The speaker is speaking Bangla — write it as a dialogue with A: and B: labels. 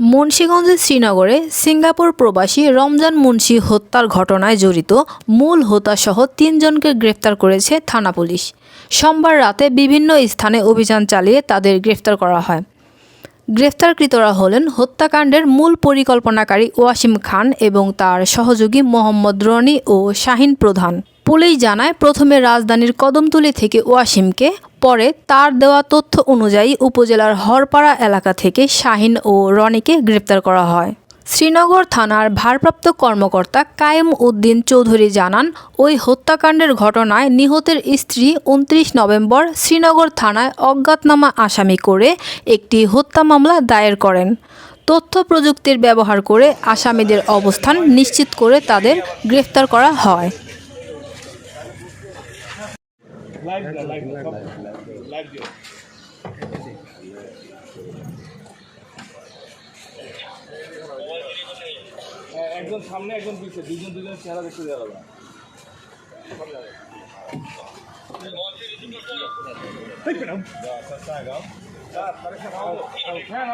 A: মুন্সীগঞ্জের শ্রীনগরে সিঙ্গাপুর প্রবাসী রমজান মুন্সি হত্যার ঘটনায় জড়িত মূল হোতাসহ তিনজনকে গ্রেফতার করেছে থানা পুলিশ। সোমবার রাতে বিভিন্ন স্থানে অভিযান চালিয়ে তাদের গ্রেফতার করা হয়। গ্রেফতারকৃতরা হলেন হত্যাকাণ্ডের মূল পরিকল্পনাকারী ওয়াসিম খান এবং তার সহযোগী মোহাম্মদ রনি ও শাহিন প্রধান। পুলিশ জানায়, প্রথমে রাজধানীর কদমতুলি থেকে ওয়াসিমকে, পরে তার দেওয়া তথ্য অনুযায়ী উপজেলার হরপাড়া এলাকা থেকে শাহিন ও রনিকে গ্রেপ্তার করা হয়। শ্রীনগর থানার ভারপ্রাপ্ত কর্মকর্তা কায়েম উদ্দিন চৌধুরী জানান, ওই হত্যাকাণ্ডের ঘটনায় নিহতের স্ত্রী উনত্রিশ নভেম্বর শ্রীনগর থানায় অজ্ঞাতনামা আসামি করে একটি হত্যা মামলা দায়ের করেন। তথ্য প্রযুক্তির ব্যবহার করে আসামিদের অবস্থান নিশ্চিত করে তাদের গ্রেফতার করা হয়
B: দিও হ্যাঁ, একজন সামনে একজন পিছিয়ে দুজন দুজন চেহারা দেখতে দেওয়া যাবে না। হ্যাঁ,